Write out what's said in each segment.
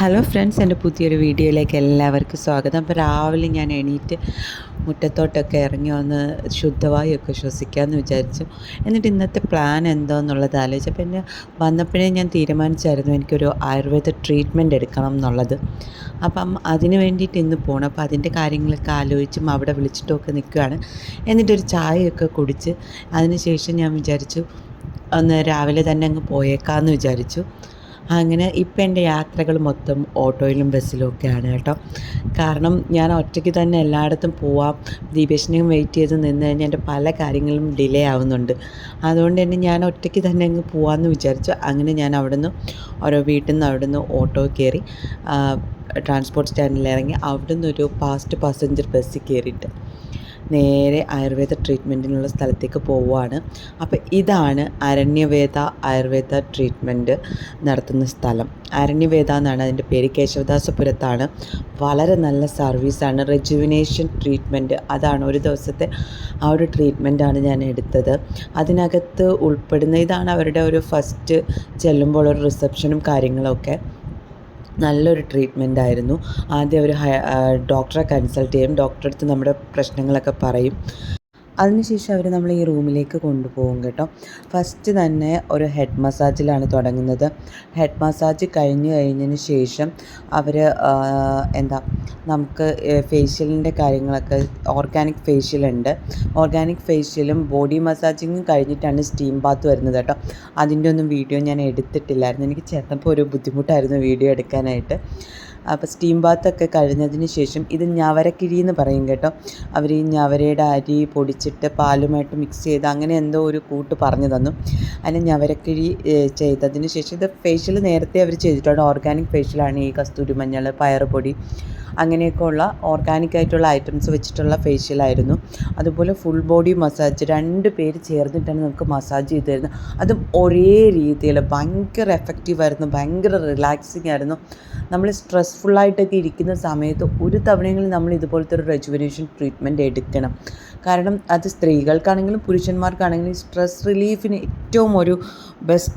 Hello friends എന്റെ പുതിയൊരു വീഡിയോയിലേക്ക് എല്ലാവർക്കും സ്വാഗതം. അപ്പോൾ രാവിലെ ഞാൻ എണീറ്റ് മുറ്റത്തോട്ടൊക്കെ ഇറങ്ങി വന്ന് ശുദ്ധവായുവൊക്കെ ശ്വസിക്കാമെന്ന് വിചാരിച്ചു. എന്നിട്ട് ഇന്നത്തെ പ്ലാൻ എന്തോന്നുള്ളത് ആലോചിച്ചു എന്നെ വന്നപ്പോഴേ ഞാൻ തീരുമാനിച്ചായിരുന്നു എനിക്കൊരു ആയുർവേദ ട്രീറ്റ്മെന്റ് എടുക്കണം എന്നുള്ളത്. അപ്പം അതിന് വേണ്ടിയിട്ട് ഇന്ന് പോകണം അപ്പോൾ അതിന്റെ കാര്യങ്ങളൊക്കെ ആലോചിച്ചും അവിടെ വിളിച്ചിട്ടുമൊക്കെ നിൽക്കുകയാണ്. എന്നിട്ടൊരു ചായയൊക്കെ കുടിച്ച് അതിന് ശേഷം ഞാൻ വിചാരിച്ചു ഒന്ന് രാവിലെ തന്നെ അങ്ങ് പോയേക്കാമെന്ന് വിചാരിച്ചു. അങ്ങനെ ഇപ്പം എന്റെ യാത്രകൾ മൊത്തം ഓട്ടോയിലും ബസ്സിലും ഒക്കെയാണ് കേട്ടോ. കാരണം ഞാൻ ഒറ്റയ്ക്ക് തന്നെ എല്ലായിടത്തും പോവാം. ദീപേഷിനെയും വെയിറ്റ് ചെയ്ത് നിന്ന് കഴിഞ്ഞാൽ എന്റെ പല കാര്യങ്ങളും ഡിലേ ആവുന്നുണ്ട്. അതുകൊണ്ട് തന്നെ ഞാൻ ഒറ്റയ്ക്ക് തന്നെ അങ്ങ് പോവാമെന്ന് വിചാരിച്ചു. അങ്ങനെ ഞാൻ അവിടുന്ന് ഓരോ വീട്ടിൽ നിന്ന് അവിടുന്ന് ഓട്ടോ കയറി ട്രാൻസ്പോർട്ട് സ്റ്റാൻഡിൽ ഇറങ്ങി അവിടുന്ന് ഒരു ഫാസ്റ്റ് പാസഞ്ചർ ബസ്സിൽ കയറിയിട്ട് നേരെ ആയുർവേദ ട്രീറ്റ്മെന്റിനുള്ള സ്ഥലത്തേക്ക് പോവുകയാണ്. അപ്പോൾ ഇതാണ് അരണ്യവേദ ആയുർവേദ ട്രീറ്റ്മെന്റ് നടത്തുന്ന സ്ഥലം. അരണ്യവേദ എന്നാണ് അതിന്റെ പേര്. കേശവദാസപുരത്താണ്. വളരെ നല്ല സർവീസാണ് റെജുവിനേഷൻ ട്രീറ്റ്മെന്റ് അതാണ് ഒരു ദിവസത്തെ ആ ഒരു ട്രീറ്റ്മെന്റാണ് ഞാൻ എടുത്തത്. അതിനകത്ത് ഉൾപ്പെടുന്ന ഇതാണ് അവരുടെ ഒരു ഫസ്റ്റ് ചെല്ലുമ്പോൾ ഒരു റിസപ്ഷനും കാര്യങ്ങളൊക്കെ. നല്ലൊരു ട്രീറ്റ്മെന്റ് ആയിരുന്നു. ആദ്യം അവർ ഡോക്ടറെ കൺസൾട്ട് ചെയ്യും. ഡോക്ടറെ അടുത്ത് നമ്മുടെ പ്രശ്നങ്ങളൊക്കെ പറയും. അതിനുശേഷം അവർ നമ്മൾ ഈ റൂമിലേക്ക് കൊണ്ടുപോകും കേട്ടോ. ഫസ്റ്റ് തന്നെ ഒരു ഹെഡ് മസാജിലാണ് തുടങ്ങുന്നത്. ഹെഡ് മസാജ് കഴിഞ്ഞു കഴിഞ്ഞതിന് ശേഷം അവർ എന്താ നമുക്ക് ഫേഷ്യലിന്റെ കാര്യങ്ങളൊക്കെ ഓർഗാനിക് ഫേഷ്യൽ ഉണ്ട്. ഓർഗാനിക് ഫേഷ്യലും ബോഡി മസാജിങ്ങും കഴിഞ്ഞിട്ടാണ് സ്റ്റീം ബാത്ത് വരുന്നത് കേട്ടോ. അതിന്റെ ഒന്നും വീഡിയോ ഞാൻ എടുത്തിട്ടില്ലായിരുന്നു. എനിക്ക് ചെന്നപ്പോൾ ഒരു ബുദ്ധിമുട്ടായിരുന്നു വീഡിയോ എടുക്കാനായിട്ട്. അപ്പോൾ സ്റ്റീം ബാത്തൊക്കെ കഴിഞ്ഞതിന് ശേഷം ഇത് ഞവരക്കിഴി എന്ന് പറയും കേട്ടോ. അവർ ഈ ഞവരയുടെ അരി പൊടിച്ചിട്ട് പാലുമായിട്ട് മിക്സ് ചെയ്ത് അങ്ങനെ എന്തോ ഒരു കൂട്ട് പറഞ്ഞു തന്നു. അതിന് ഞവരക്കിഴി ചെയ്തതിന് ശേഷം ഇത് ഫേഷ്യൽ നേരത്തെ അവർ ചെയ്തിട്ടുണ്ട്. ഓർഗാനിക് ഫേഷ്യലാണ് ഈ കസ്തൂരി മഞ്ഞൾ പയറുപൊടി അങ്ങനെയൊക്കെ ഉള്ള ഓർഗാനിക് ആയിട്ടുള്ള ഐറ്റംസ് വെച്ചിട്ടുള്ള ഫേഷ്യലായിരുന്നു അതുപോലെ ഫുൾ ബോഡി മസാജ് രണ്ട് പേര് ചേർന്നിട്ടാണ് നമുക്ക് മസാജ് ചെയ്ത് തരുന്നത്. അതും ഒരേ രീതിയിൽ ഭയങ്കര എഫക്റ്റീവ് ആയിരുന്നു ഭയങ്കര റിലാക്സിങ് ആയിരുന്നു. നമ്മൾ സ്ട്രെസ്ഫുള്ളായിട്ടൊക്കെ ഇരിക്കുന്ന സമയത്ത് ഒരു തവണയെങ്കിലും നമ്മൾ ഇതുപോലത്തെ ഒരു റെജുവിനേഷൻ ട്രീറ്റ്മെന്റ് എടുക്കണം. കാരണം അത് സ്ത്രീകൾക്കാണെങ്കിലും പുരുഷന്മാർക്കാണെങ്കിലും സ്ട്രെസ് റിലീഫിന് ഏറ്റവും ഒരു ബെസ്റ്റ്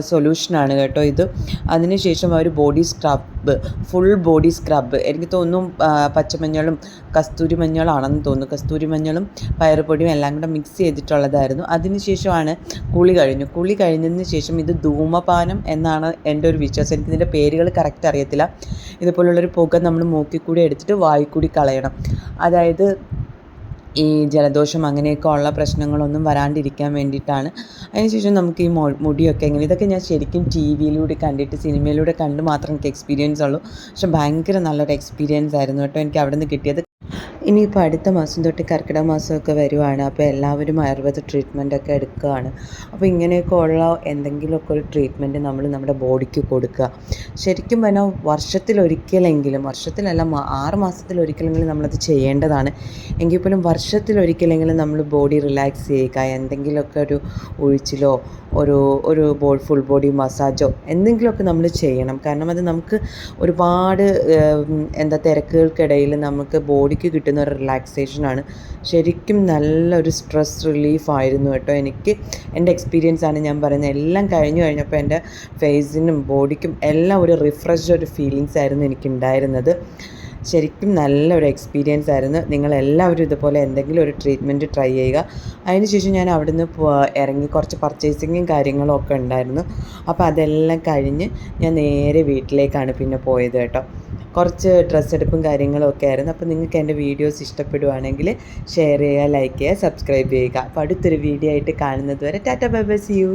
സൊല്യൂഷനാണ് കേട്ടോ ഇത്. അതിനുശേഷം അവർ body scrub full body scrub എനിക്ക് തോന്നുന്നു പച്ചമഞ്ഞളും കസ്തൂരി മഞ്ഞളാണെന്ന് തോന്നുന്നു. കസ്തൂരി മഞ്ഞളും പയറുപൊടിയും എല്ലാം കൂടെ മിക്സ് ചെയ്തിട്ടുള്ളതായിരുന്നു. അതിനുശേഷമാണ് കുളി കഴിഞ്ഞു. കുളി കഴിഞ്ഞതിന് ശേഷം ഇത് ധൂമപാനം എന്നാണ് എന്റെ ഒരു വിശ്വാസം. എനിക്ക് ഇതിന്റെ പേരുകൾ കറക്റ്റ് അറിയത്തില്ല. ഇതുപോലുള്ളൊരു പുക നമ്മൾ മൂക്കിൽ കൂടി എടുത്തിട്ട് വായിൽ കൂടി കളയണം. അതായത് ഈ ജലദോഷം അങ്ങനെയൊക്കെ ഉള്ള പ്രശ്നങ്ങളൊന്നും വരാണ്ടിരിക്കാൻ വേണ്ടിയിട്ടാണ്. അതിനുശേഷം നമുക്ക് ഈ മുടിയൊക്കെ എങ്ങനെ ഇതൊക്കെ ഞാൻ ശരിക്കും ടി വിയിലൂടെ കണ്ടിട്ട് സിനിമയിലൂടെ കണ്ട് മാത്രം എനിക്ക് എക്സ്പീരിയൻസ് ഉള്ളൂ. പക്ഷെ ഭയങ്കര നല്ലൊരു എക്സ്പീരിയൻസ് ആയിരുന്നു കേട്ടോ എനിക്ക് അവിടെ നിന്ന് കിട്ടിയത്. ഇനിയിപ്പോൾ അടുത്ത മാസം തൊട്ട് കർക്കിടക മാസമൊക്കെ വരുവാണ്. അപ്പോൾ എല്ലാവരും ആയുർവേദ ട്രീറ്റ്മെന്റ് ഒക്കെ എടുക്കുകയാണ്. അപ്പോൾ ഇങ്ങനെയൊക്കെ ഉള്ള എന്തെങ്കിലുമൊക്കെ ഒരു ട്രീറ്റ്മെന്റ് നമ്മൾ നമ്മുടെ ബോഡിക്ക് കൊടുക്കുക. ശരിക്കും പറഞ്ഞാൽ വർഷത്തിലൊരിക്കലെങ്കിലും വർഷത്തിലല്ല ആറ് മാസത്തിലൊരിക്കലെങ്കിലും നമ്മളത് ചെയ്യേണ്ടതാണ്. എങ്കിൽ പോലും വർഷത്തിലൊരിക്കലെങ്കിലും നമ്മൾ ബോഡി റിലാക്സ് ചെയ്യുക. എന്തെങ്കിലുമൊക്കെ ഒരു ഒഴിച്ചിലോ ഒരു ഒരു ബോ ഫുൾ ബോഡി മസാജോ എന്തെങ്കിലുമൊക്കെ നമ്മൾ ചെയ്യണം. കാരണം അത് നമുക്ക് ഒരുപാട് എന്താ തിരക്കുകൾക്കിടയിൽ നമുക്ക് ബോഡിക്ക് കിട്ടുന്ന ഒരു റിലാക്സേഷനാണ് ശരിക്കും നല്ലൊരു സ്ട്രെസ് റിലീഫായിരുന്നു കേട്ടോ. എനിക്ക് എന്റെ എക്സ്പീരിയൻസ് ആണ് ഞാൻ പറയുന്നത്. എല്ലാം കഴിഞ്ഞു കഴിഞ്ഞപ്പോൾ എന്റെ ഫേസിനും ബോഡിക്കും എല്ലാം ഒരു റിഫ്രഷ് ഒരു ഫീലിങ്സ് ആയിരുന്നു എനിക്കുണ്ടായിരുന്നത്. ശരിക്കും നല്ലൊരു എക്സ്പീരിയൻസ് ആയിരുന്നു. നിങ്ങളെല്ലാവരും ഇതുപോലെ എന്തെങ്കിലും ഒരു ട്രീറ്റ്മെന്റ് ട്രൈ ചെയ്യുക. അതിനുശേഷം ഞാൻ അവിടുന്ന് ഇറങ്ങി കുറച്ച് പർച്ചേസിങ്ങും കാര്യങ്ങളും ഒക്കെ ഉണ്ടായിരുന്നു. അപ്പോൾ അതെല്ലാം കഴിഞ്ഞ് ഞാൻ നേരെ വീട്ടിലേക്കാണ് പിന്നെ പോയത് കേട്ടോ. കുറച്ച് ഡ്രസ്സ് എടുപ്പും കാര്യങ്ങളും ഒക്കെ ആയിരുന്നു. അപ്പോൾ നിങ്ങൾക്ക് എന്റെ വീഡിയോസ് ഇഷ്ടപ്പെടുവാണെങ്കിൽ ഷെയർ ചെയ്യുക ലൈക്ക് ചെയ്യുക സബ്സ്ക്രൈബ് ചെയ്യുക. അപ്പോൾ അടുത്തൊരു വീഡിയോ ആയിട്ട് കാണുന്നത് വരെ tata bye bye see you